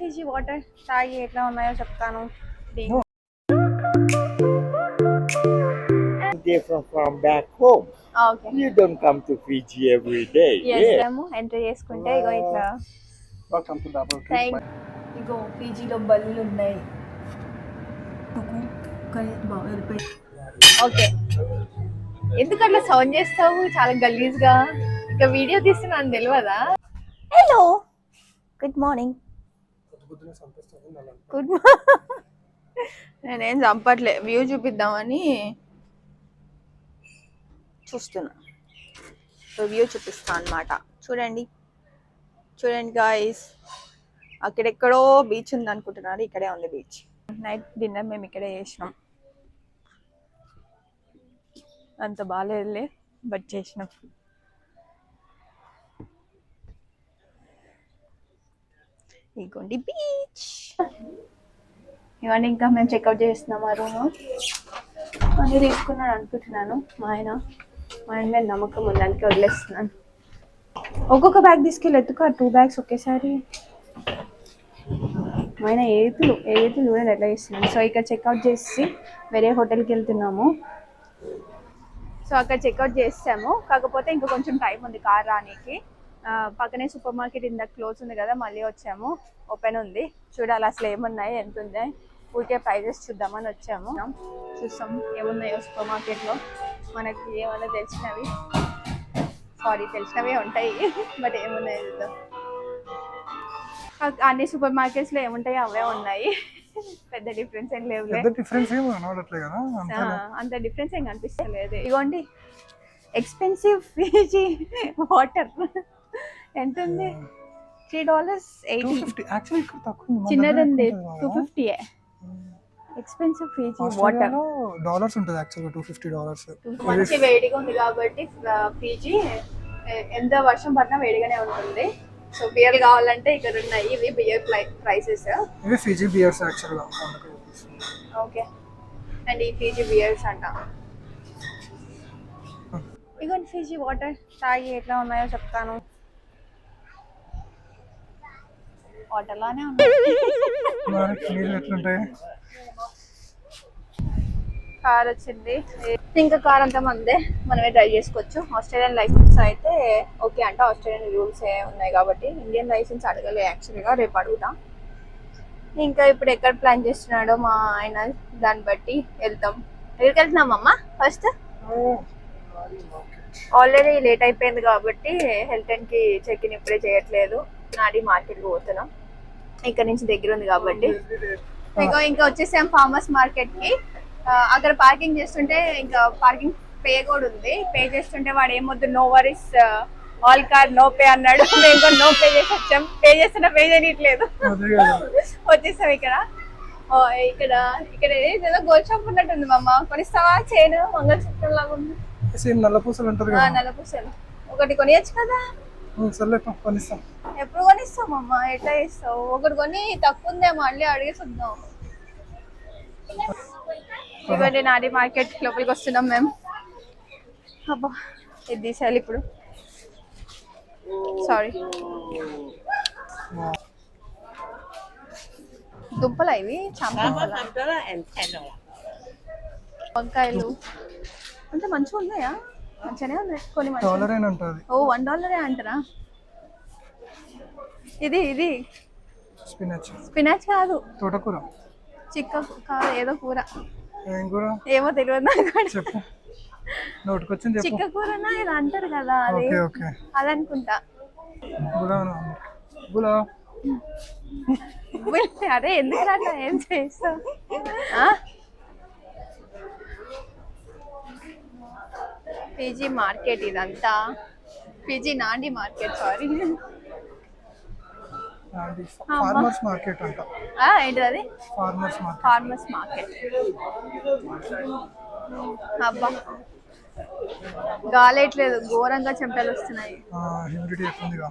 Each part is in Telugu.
ఫిజీ వాటర్ తాగి ఎట్లా ఉన్నాయో చెప్తాను. They're from, from back home. Okay You don't come to Fiji every day. Yeah. చేస్తాము ఎంటర్ చేసుకుంటే ఇగో ఇట్లా. థ్యాంక్ ఇగో బల్లులు ఉన్నాయి. ఓకే. ఎందుకు అట్లా సౌండ్ చేస్తావు? చాలా గలీజ్గా. ఇంకా వీడియో తీస్తున్నాను తెలియదా? హలో గుడ్ మార్నింగ్ గుడ్ నేనేం చంపట్లే. వ్యూ చూపిద్దామని చూస్తున్నా. వ్యూ చూపిస్తా అన్నమాట. చూడండి. చూడండి గాయస్ అక్కడెక్కడో బీచ్ ఉంది అనుకుంటున్నారు. ఇక్కడే ఉంది బీచ్ నైట్ డిన్నర్ మేము ఇక్కడే చేసినాం. అంత బాగాలేదులే బట్ చేసినాం. ఇదిగోండి బీచ్. ఇవన్నీ ఇంకా మేము చెక్అవుట్ చేస్తున్నాం ఆ రూమ్ అన్నీ తీసుకున్నాను అనుకుంటున్నాను. మా ఆయన మా ఆయన మీద నమ్మకం ఉంది అందుకే వదిలేస్తున్నాను. ఒక్కొక్క బ్యాగ్ తీసుకెళ్ళి ఎత్తుకో టూ బ్యాగ్స్ ఒకేసారి. ఆయన ఏతులు ఏతులు చూడండి ఎట్లా చేస్తున్నాను సో ఇక్కడ చెక్అవుట్ చేసి వేరే హోటల్కి వెళ్తున్నాము. సో అక్కడ చెక్అవుట్ చేసాము. కాకపోతే ఇంకా కొంచెం టైం ఉంది కార్ రానికి. పక్కనే సూపర్ మార్కెట్ ఇందాక క్లోజ్ ఉంది కదా మళ్ళీ వచ్చాము. ఓపెన్ ఉంది. చూడాలి అసలు ఏమున్నాయి ఎంత ఉన్నాయి. ఊరికే ప్రైజెస్ చూద్దామని వచ్చాము. చూస్తాం ఏమున్నాయో సూపర్ మార్కెట్లో. మనకి ఏమైనా తెలిసినవి? సారీ తెలిసినవే ఉంటాయి బట్ ఏమున్నాయి చూద్దాం. అన్ని సూపర్ మార్కెట్స్లో ఏముంటాయో అవే ఉన్నాయి. పెద్ద డిఫరెన్స్ ఏం డిఫరెన్స్ కదా అంతే అంత డిఫరెన్స్ ఏం కనిపిస్తలేదు. ఇగోండి ఎక్స్పెన్సివ్ ఫీజీ వాటర్ ఎంత ఉంది three dollars eighty. Fifty actually ఇక్కడ తక్కువ ఉంది. మన చిన్నది దగ్గర ఉంది ఎక్కువ ఉంటుంది? Two. Fifty expensive Fiji water dollars ఉంటుంది యాక్చువల్గా టూ ఫిఫ్టీ డాలర్స్ మంచి వేడిగా ఉంది కాబట్టి ఫీజీ ఎంత వర్షం పడినా వేడిగానే ఉంటుంది. సో బియర్ కావాలంటే ఇక్కడ ఉన్నాయి ఇవి బియర్ ప్రైసెస్ ఇవి ఫిజీ బియర్స్ యాక్చువల్గా ఓకే అండ్ ఈ ఫీజీ బియర్స్ అంట. ఇగోండి ఫీజీ వాటర్ తాగి ఎట్లా ఉన్నాయో చెప్తాను. వాటర్ లానే ఉన్నాయి కార్ వచ్చింది. ఇంకా కార్ అంతా మందే. మనమే డ్రైవ్ చేసుకోవచ్చు. ఆస్ట్రేలియన్ లైసెన్స్ అయితే ఓకే అంటే. ఆస్ట్రేలియన్ రూల్స్ ఏ ఉన్నాయి కాబట్టి ఇండియన్ లైసెన్స్ అడగలే యాక్చువల్గా రేపు అడుగుదాం ఇంకా ఇప్పుడు ఎక్కడ ప్లాన్ చేస్తున్నాడో మా ఆయన దాన్ని బట్టి వెళ్తాం. ఎక్కడికి వెళ్తున్నాం అమ్మ? ఫస్ట్? ఆల్రెడీ లేట్ అయిపోయింది కాబట్టి హెల్త్కి చెక్ ఇన్ ఇప్పుడే చేయట్లేదు. నాడి మార్కెట్కి పోతున్నాం. ఇక్కడ నుంచి దగ్గర ఉంది కాబట్టి. ఇక ఇంకా వచ్చేసాం ఫార్మర్స్ మార్కెట్కి. అక్కడ పార్కింగ్ చేస్తుంటే ఇంకా పార్కింగ్ పే కూడా ఉంది. పే చేస్తుంటే వాడు ఏమొద్దు no worries all car no pay అన్నాడు. మేము నో పే చేసి వచ్చాం. పే చేస్తున్నా పే చేయట్లేదు వచ్చేసాం ఇక్కడ. ఓ, ఇక్కడ ఇక్కడ ఏదో గోల్ షాప్ ఉన్నట్టుంది మమ్మ కొనిస్తావా? చేయను మంగళసూత్రం లాగా ఉంది. సేమ్ నల్ల పూసలు అంటారు ఆ, కదా. నల్ల పూసలు ఒకటి కొనియచ్చు కదా. సర్లే పా, కొనిస్తాం. ఎప్పుడు కొనిస్తాం అమ్మ? ఎట్లా ఇస్తావు ఒకటి కొని తక్కువ ఉందే మళ్ళీ వద్దాం ఇవ్వండి నాది మార్కెట్ లోపలికి వస్తున్నాం మేము. అబ్బా ఇది తీసేయాలి ఇప్పుడు. సారీ దుంపలు ఇవి? వంకాయలు. అంటే మంచిగా ఉన్నాయా? మంచిగానే ఉన్నాయి కొన్ని డాలర్ ఉంటుంది. ఓ వన్ డాలరే అంటారా? ఇది ఇది. స్పినచ్ స్పినాచ్ కాదు. తోటకూర. చిక్క కాదు ఏదో కూర. ఏం కూర? ఏమో తెలియదు నాకు. చెప్పు. నోటికొచ్చింది చిక్క కూరనా? ఇలా అంటారు కదా అది ఓకే ఓకే. అది ఎందుకు ఏం చేస్తావు? పీజీ మార్కెట్ ఇదంతా. పీజీ నాండి మార్కెట్ సారీ. ఫార్మర్స్ మార్కెట్ అంట. ఏంటిది అది? Farmers market. Farmers market. అబ్బా. గాలేట్లేదు ఘోరంగా చెమటలు వస్తున్నాయి హ్యూమిడిటీ ఎక్కువ ఉందిగా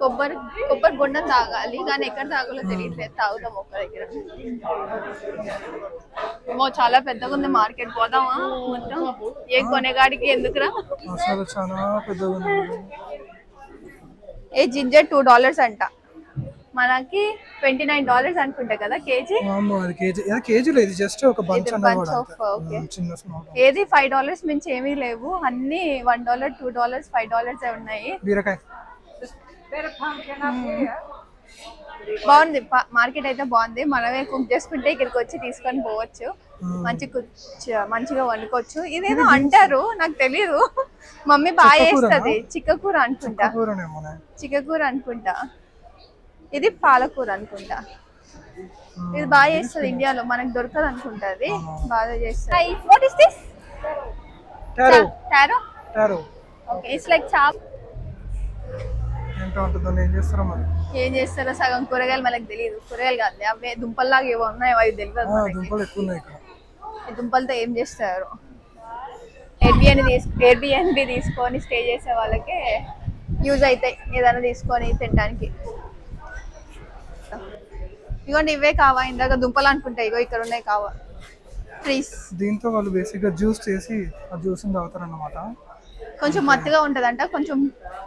కొబ్బరి కొబ్బరి బొండం తాగాలి కానీ ఎక్కడ తాగాలో తెలియట్లేదు. తాగుదాం ఒక్క దగ్గర. ఏమో చాలా పెద్దగా ఉంది మార్కెట్. పోదామా మొత్తం? ఏ కొనేగాడికి ఎందుకురా ఏ జింజర్ టూ డాలర్స్ అంట. మనకి ట్వంటీ నైన్ డాలర్స్ అనుకుంటా కదా కేజీ? కేజీ ఇది జస్ట్ ఒక బంచ్ స్మాల్ ఏది ఫైవ్ డాలర్స్ మించి ఏమీ లేవు. అన్ని one dollar two dollars five dollars ఉన్నాయి. బీరకాయ. బాగుంది. మార్కెట్ అయితే బాగుంది. మనమే కుక్ చేసుకుంటే ఇక్కడికి వచ్చి తీసుకొని పోవచ్చు. Hmm. మంచి మంచిగా వండుకోవచ్చు. ఇదేదో అంటారు. నాకు తెలియదు మమ్మీ బాగా? చేస్తుంది. చిక్కకూర అనుకుంటా. చిక్కకూర అనుకుంటా. ఇది పాలకూర అనుకుంటా. ఇది బాగా చేస్తుంది ఇండియాలో. మనకు దొరకదు అనుకుంటా అది. బాగా చేస్తుంది. What is this taro taro? Taro okay it's like chop ఏంటో ఉంటుందో ఏం చేస్తారో మరి? ఏం చేస్తారో సగం కూరగాయలు మనకు తెలియదు. కూరగాయలు కాదు. అవే దుంపల్లాగా ఏవో ఉన్నాయో అవి తెలియదు. దుంపలు ఎక్కువ ఉన్నాయి ఇక్కడ దుంపలతో ఏం చేస్తారు? ఎయిర్బిఎన్ తీసు ఎయిర్బిఎన్బి తీసుకొని స్టే చేసే వాళ్ళకి యూజ్ అవుతాయి ఏదైనా తీసుకొని తినడానికి. ఇగోండి ఇవే కావా? ఇందాక దుంపలు అనుకుంటా ఇగో ఇక్కడ ఉన్నాయి కావా. ట్రీస్ దీంతో వాళ్ళు బేసిక్గా జ్యూస్ చేసి ఆ జ్యూస్ తాగుతారన్నమాట. కొంచెం మత్తుగా ఉంటదంట కొంచెం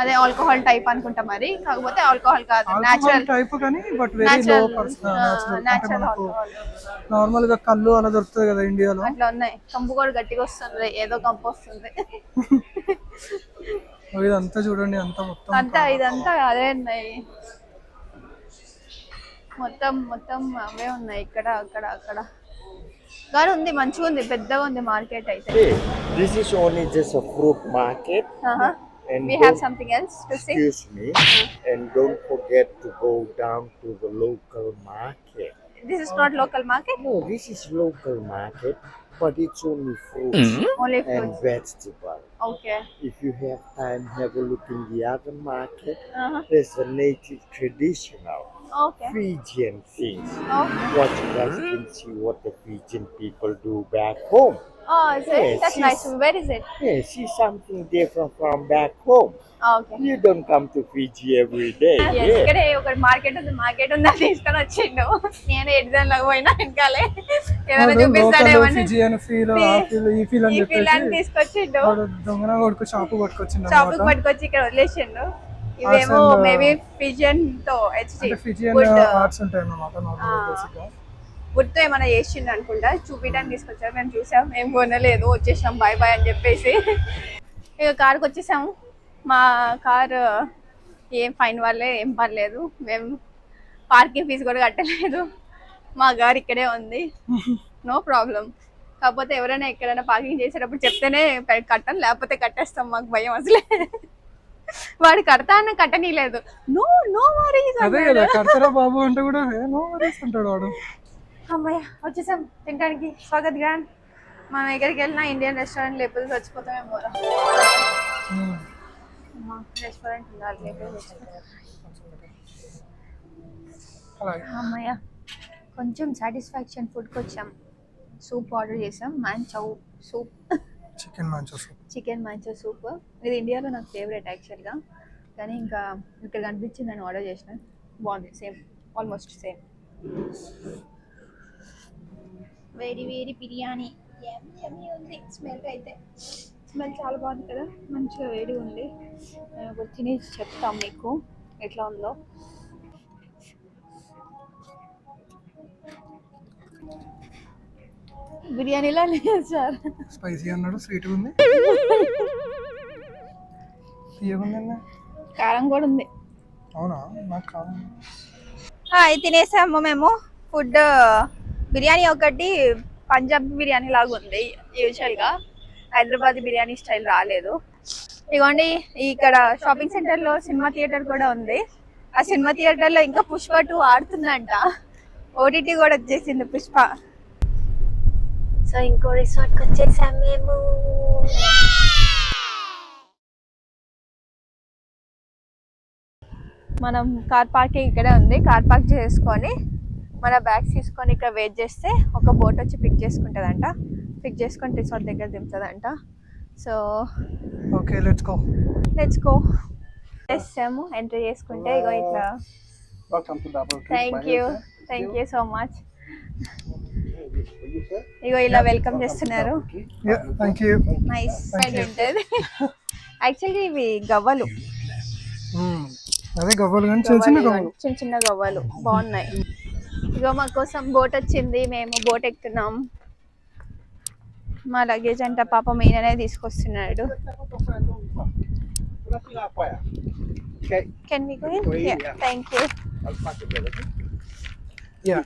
అదే ఆల్కహాల్ టైప్ అనుకుంటా మరి. కాకపోతే ఆల్కహాల్ కాదు న్యాచురల్ టైప్ కానీ బట్ వెరీ లో alcohol. నార్మల్గా కళ్ళు అలా దొరుకుతుంది కదా ఇండియాలో. అట్లా ఉన్నాయి. కంపు కూడా గట్టిగా వస్తుంది ఏదో కంపు వస్తుంది. ఇదంతా చూడండి అంతా మొత్తం అంతా ఇదంతా అదే ఉన్నాయి. మొత్తం మొత్తం అవే ఉన్నాయి ఇక్కడ అక్కడ అక్కడ. కానీ ఉంది మంచిగా ఉంది పెద్దగా ఉంది మార్కెట్ అయితే Hey, this is only just a fruit market. And we have don't- something else to see Excuse me. And don't forget to go down to the local market. This is not local market No, this is local market, but it's only fruits only and fruits vegetables. Okay If you have time, have a look in the other market. Uh-huh. There's a native traditional Okay Fijian things. Okay What you guys can see what the Fijian people do back home. Oh, is it? Yes, That's yes. nice. Where is it? Yeah, see something different from back home. Oh, okay. You don't come to Fiji every day. Yes, yeah. ఇక్కడే ఒక మార్కెట్ ఉంది మార్కెట్ ఉంది అది తీసుకొని వచ్చిండు నేను ఎడ్జాన్ లాగా పోయినా వెనకాలే ఏమైనా చూపిస్తాడేమని ఫిజియన్ ఫీల్ ఆ ఫీల్ ఈ ఫీల్ అని ఈ పిల్లని చెప్పేసి తీసుకొచ్చిండు వాడు దొంగన కొడుకు షాపు పట్టుకొచ్చిండు షాప్ అనమాట పట్టుకొచ్చి ఇక్కడ వదిలేసిండు ఇవేమో మేబీ తో అంటే ఫిజియన్ వుడ్ ఆర్ట్స్ ఉంటాయి అన్నమాట వుడ్తో ఏమైనా చేసిండు అనుకుంటా? చూపించడానికి తీసుకొచ్చారు మేము చూసాం ఏం కొనలేదు వచ్చేసాం బాయ్ బాయ్ అని చెప్పేసి. ఇక కార్కి వచ్చేసాము. మా కారు ఏం ఫైన్ వాళ్ళే ఏం పర్లేదు. మేము పార్కింగ్ ఫీజు కూడా కట్టలేదు. మా కారు ఇక్కడే ఉంది. నో ప్రాబ్లం కాకపోతే ఎవరైనా ఎక్కడైనా పార్కింగ్ చేసేటప్పుడు చెప్తేనే కట్టం లేకపోతే కట్టేస్తాం మాకు భయం అసలే. వాడు కడతా అన్న కట్టనీలేదు నో నో వరీస్ అదే కదా కడతారా బాబు అంటే కూడా "ఏ, నో వరీస్ అంటాడు వాడు. అమ్మయ్య వచ్చేసాం. తినడానికి స్వాగత్ గ్రాండ్ మనం ఎక్కడికి వెళ్ళినా ఇండియన్ రెస్టారెంట్ లేకపోతే చచ్చిపోతామేమో ఉమ్. రెస్టారెంట్ అమ్మయ్య కొంచెం సాటిస్ఫాక్షన్ ఫుడ్కి వచ్చాం సూప్ ఆర్డర్ చేసాం. Manchow soup. Chicken manchow soup chicken manchow soup ఇది ఇండియాలో నాకు ఫేవరెట్ యాక్చువల్గా కానీ ఇంకా ఇక్కడ కనిపించింది నేను ఆర్డర్ చేసిన. బాగుంది సేమ్ ఆల్మోస్ట్ సేమ్ వేడి వేడి బిర్యానీ యమ్మీ ఉంది. స్మెల్ అయితే. స్మెల్ చాలా బాగుంది కదా. మంచిగా వేడి ఉంది. తినేసి చెప్తాం మీకు. ఎట్లా ఉందో. బిర్యానీలా లేదు సార్. స్పైసీ అన్నాడు స్వీట్ ఉంది. కారం కూడా ఉంది. అవునా? నాకు హాయ్ తినేసాము మేము. ఫుడ్ బిర్యానీ ఒకటి పంజాబ్ బిర్యానీ లాగా ఉంది యూజువల్గా హైదరాబాద్ బిర్యానీ స్టైల్ రాలేదు. ఇదిగోండి ఇక్కడ షాపింగ్ సెంటర్లో సినిమా థియేటర్ కూడా ఉంది. ఆ సినిమా థియేటర్లో ఇంకా పుష్ప టూ ఆడుతుందంట. ఓటీటీ కూడా వచ్చేసింది పుష్ప. సో ఇంకో రిసార్ట్కి వచ్చేసాం మేము మనం కార్ పార్కింగ్ ఇక్కడే ఉంది. కార్ పార్క్ చేసుకొని మన బ్యాగ్స్ తీసుకొని ఇక్కడ వెయిట్ చేస్తే ఒక బోట్ వచ్చి పిక్ చేసుకుంటుందంట. పిక్ చేసుకొని రిసార్ట్ దగ్గర దింపుతుందంట. So okay let's go let's go చేసాము ఎంట్రీ చేసుకుంటే ఇగో ఇట్లా. Thank you thank you so much ఇగో ఇలా వెల్కమ్ చేస్తున్నారు. థ్యాంక్ యూ నైస్ ఉంటుంది యాక్చువల్లీ ఇవి గవ్వలు. అదే గవ్వలు కానీ చిన్న చిన్న గవ్వలు గవ్వలు. చిన్న చిన్న గవ్వలు. బాగున్నాయి. ఇగో మా కోసం బోట్ వచ్చింది. మేము బోట్ ఎక్కుతున్నాం. మా లగేజ్ అంట పాపం ఈయననే తీసుకొస్తున్నాడు. Can we go. Thank you in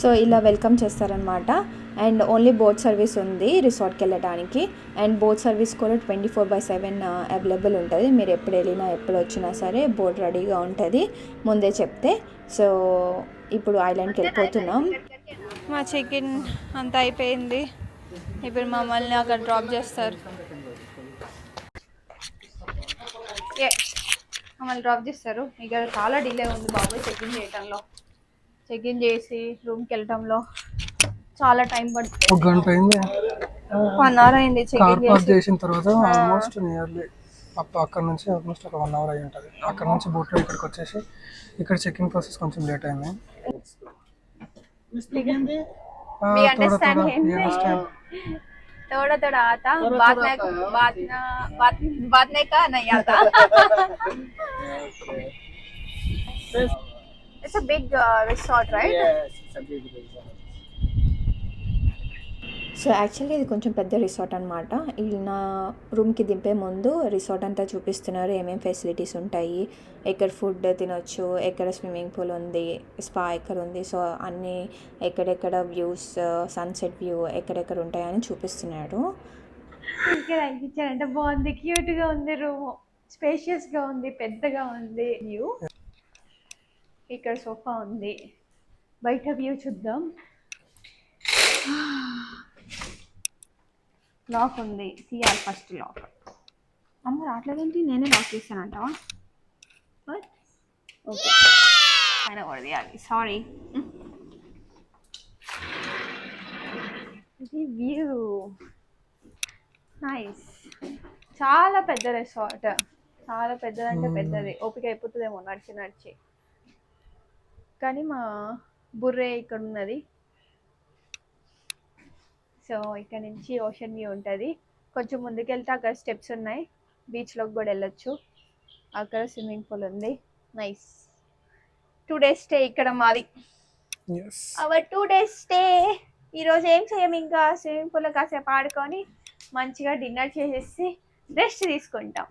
so ఇలా వెల్కమ్ చేస్తారనమాట అండ్ ఓన్లీ బోట్ సర్వీస్ ఉంది రిసార్ట్కి వెళ్ళడానికి. అండ్ బోట్ సర్వీస్ కూడా twenty four by seven available ఉంటుంది. మీరు ఎప్పుడు వెళ్ళినా ఎప్పుడు వచ్చినా సరే బోట్ రెడీగా ఉంటుంది. ముందే చెప్తే. సో ఇప్పుడు ఐలాండ్కి వెళ్ళిపోతున్నాం. మా చికెన్ అంతా అయిపోయింది. ఇప్పుడు మమ్మల్ని అక్కడ డ్రాప్ చేస్తారు. మమ్మల్ని డ్రాప్ చేస్తారు. ఇక చాలా డిలే ఉంది బాబు చెక్-ఇన్ చేయటంలో. చెక్ ఇన్ చేసి రూమ్కి వెళ్ళటంలో చాలా టైం పడుతుంది. ఒక గంట అయింది. వన్ అవర్ అయింది చెక్ కార్ ఇన్ పార్క్ చేసిన తర్వాత ఆల్మోస్ట్ నియర్లీ అక్కడ నుంచి ఆల్మోస్ట్ ఒక వన్ అవర్ అయి ఉంటుంది. అక్కడ నుంచి బోట్లో ఇక్కడికి వచ్చేసి ఇక్కడ చెకింగ్ ప్రాసెస్ కొంచెం లేట్ అయింది. ఆ, थोड़ा थोड़ा आता बात में बाद में बाद में का नहीं आता। It's a big resort right so actually ఇది కొంచెం పెద్ద రిసార్ట్ అనమాట వీళ్ళు నా రూమ్కి దింపే ముందు రిసార్ట్ అంతా చూపిస్తున్నారు. ఏమేం ఫెసిలిటీస్ ఉంటాయి? ఎక్కడ ఫుడ్ తినొచ్చు? ఎక్కడ స్విమ్మింగ్ పూల్ ఉంది? స్పా ఎక్కడ ఉంది? సో అన్నీ ఎక్కడెక్కడ వ్యూస్ సన్సెట్ వ్యూ ఎక్కడెక్కడ ఉంటాయని చూపిస్తున్నాడు. ఇక్కడ అనిపించారంటే బాగుంది. క్యూట్గా ఉంది రూమ్. స్పేషియస్గా ఉంది. పెద్దగా ఉంది. వ్యూ. ఇక్కడ సోఫా ఉంది. బయట వ్యూ చూద్దాం. లాక్ ఉంది. తీయాలి ఫస్ట్ లాక్. అమ్మ రావట్లేదేంటి? నేనే లాక్ చేశానంటావా ఓకే కూడా తీయాలి. సారీ ఇది వ్యూ నైస్ చాలా పెద్ద రెసార్ట్ చాలా పెద్దదంటే పెద్దది. ఓపిక అయిపోతుందేమో నడిచి నడిచి. కానీ మా బుర్రే ఇక్కడ ఉన్నది సో ఇక్కడ నుంచి ఓషన్ వ్యూ ఉంటుంది. కొంచెం ముందుకెళ్తే అక్కడ స్టెప్స్ ఉన్నాయి. బీచ్లోకి కూడా వెళ్ళొచ్చు. అక్కడ స్విమ్మింగ్ పూల్ ఉంది. నైస్ టూ డేస్ స్టే ఇక్కడ మాది. అవర్ టూ డేస్ స్టే ఈరోజు ఏం చేయం ఇంకా? స్విమ్మింగ్ పూల్లో కాసేపు ఆడుకొని మంచిగా డిన్నర్ చేసేసి రెస్ట్ తీసుకుంటాం.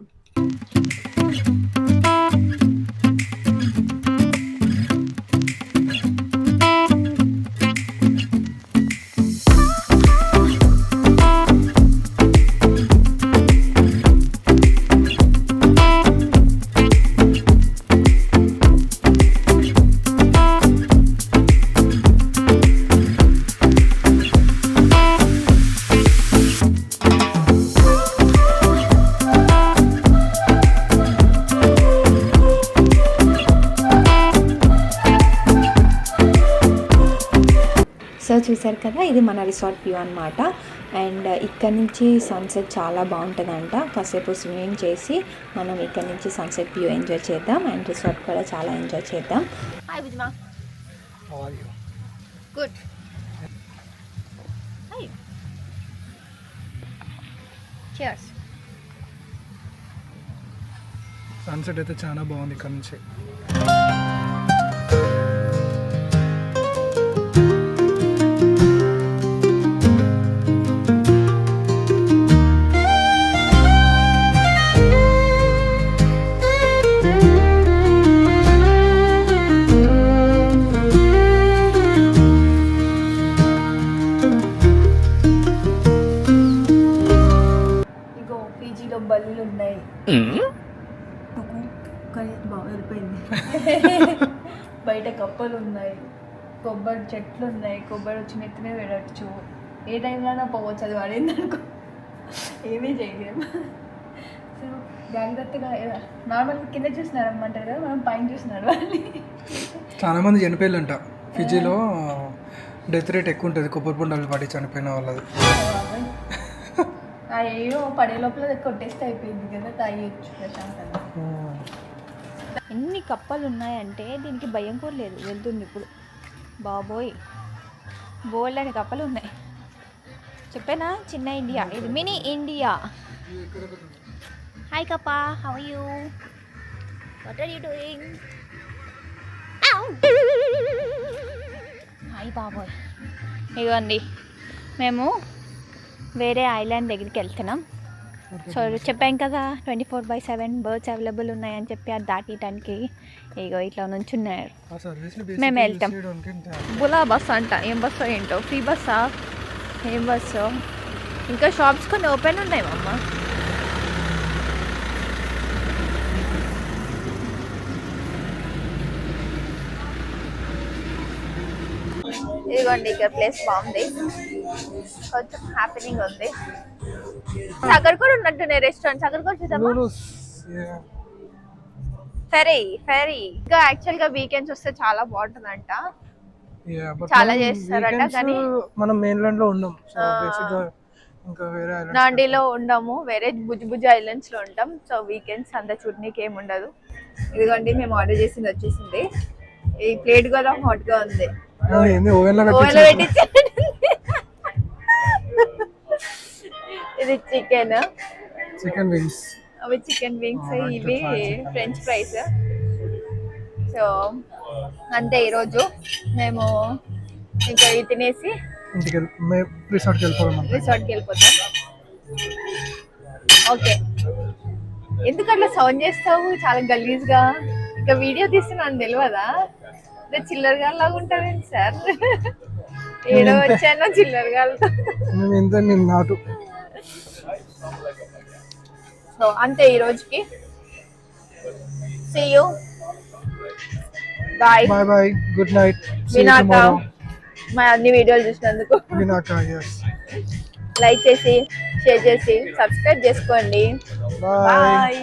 చూసారు కదా ఇది మన రిసార్ట్ వ్యూ అనమాట అండ్ ఇక్కడ నుంచి సన్సెట్ చాలా బాగుంటుందంట. కాసేపు స్విమ్మింగ్ చేసి మనం ఇక్కడ నుంచి సన్సెట్ వ్యూ ఎంజాయ్ చేద్దాం అండ్ రిసార్ట్ కూడా చాలా ఎంజాయ్ చేద్దాం. హాయ్? గుడ్ హాయ్ సన్సెట్ అయితే చాలా బాగుంది ఇక్కడ నుంచి. కప్పలు ఉన్నాయి కొబ్బరి చెట్లు ఉన్నాయి కొబ్బరి వచ్చి నెత్తినే పెట్టచ్చు. ఏ టైంలో పోవచ్చు. అది పడింది అనుకో ఏమీ చేయలేము సో జాగ్రత్తగా నార్మల్గా కింద చూసి నడమంటారు కదా మనం పైన చూసి నడవాలి చాలా మంది చనిపోయారంట ఫిజీలో డెత్ రేట్ ఎక్కువ ఉంటుంది. కొబ్బరి బొండాలు పడి చనిపోయిన వాళ్ళది. అయ్యో పడే లోపల కొట్టేస్తే అయిపోయింది కదా తాగేయచ్చు ప్రశాంతంగా. ఎన్ని కప్పలు ఉన్నాయంటే దీనికి భయం కూడా లేదు. వెళ్తుంది ఇప్పుడు. బాబోయ్. బోల్డ్ అని కప్పలు ఉన్నాయి. చెప్పానా? చిన్న ఇండియా. ఇది mini India. Hi Kappa. How you what are you doing hi బాబోయ్. ఇదిగోండి. మేము వేరే ఐలాండ్ దగ్గరికి వెళ్తున్నాం. సో చెప్పాం కదా twenty four by seven birds available ఉన్నాయని చెప్పి అది దాటియటానికి ఇగో ఇట్లా నుంచున్నారు ఆ సర్వీస్ మేము వెళ్తాం. బులా బస్ అంట ఏం బస్సో ఏంటో? ఫ్రీ బస్సా? ఏం బస్సో? ఇంకా షాప్స్ కొన్ని ఓపెన్ ఉన్నాయి మమ్మ ఇదిగోండి ఇక్కడ ప్లేస్ బాగుంది. కొంచెం హ్యాపీనింగ్ ఉంది. సగర్ కూడా ఉన్నట్టున్నాయి రెస్టారెంట్ సగర్ కూడా చూద్దామా ఫెరీ ఫెరీ ఇంకా యాక్చువల్గా వీకెండ్స్ వస్తే చాలా బాగుంటుందంట. చాలా చేస్తారట కానీ- మనం మెయిన్లాండ్లో ఉన్నాం ఇంకా వేరే నాండీలో ఉండము. వేరే బుజ్జి బుజ్జి ఐలాండ్స్లో ఉంటాం. సో వీకెండ్స్ అంత చూడనీకి ఏమి ఉండదు. ఇదిగోండి మేము ఆర్డర్ చేసింది వచ్చేసింది. ఈ ప్లేట్ కూడా హాట్గా ఉంది. ఓవెన్లో. పెట్టించాడు ఇది చికెన్. Chicken wings. అవి చికెన్ వింగ్స్ ఇవి. French fries. సో అంతే ఈరోజు. మేము ఇంకా ఇది తినేసి ఇంటికి రిసార్ట్కి వెళ్ళిపోదాం. రిసార్ట్కి వెళ్ళిపోతాం. ఓకే. ఎందుకు అట్లా సౌండ్ చేస్తావు? చాలా గలీజ్గా. ఇంకా వీడియో తీస్తున్నాను తెలియదా అంటే చిల్లరగా లాగా ఉంటావేంటి సార్ ఏడో వచ్చానో చిల్లరగాలతో మేము ఎంత నేను నాటు. సో అంతే ఈ రోజుకి. See you bye bye bye good night వినాక మా అన్ని వీడియోలు చూసినందుకు. వినాక ఎస్ లైక్ చేసి షేర్ చేసి సబ్స్క్రైబ్ చేసుకోండి. బాయ్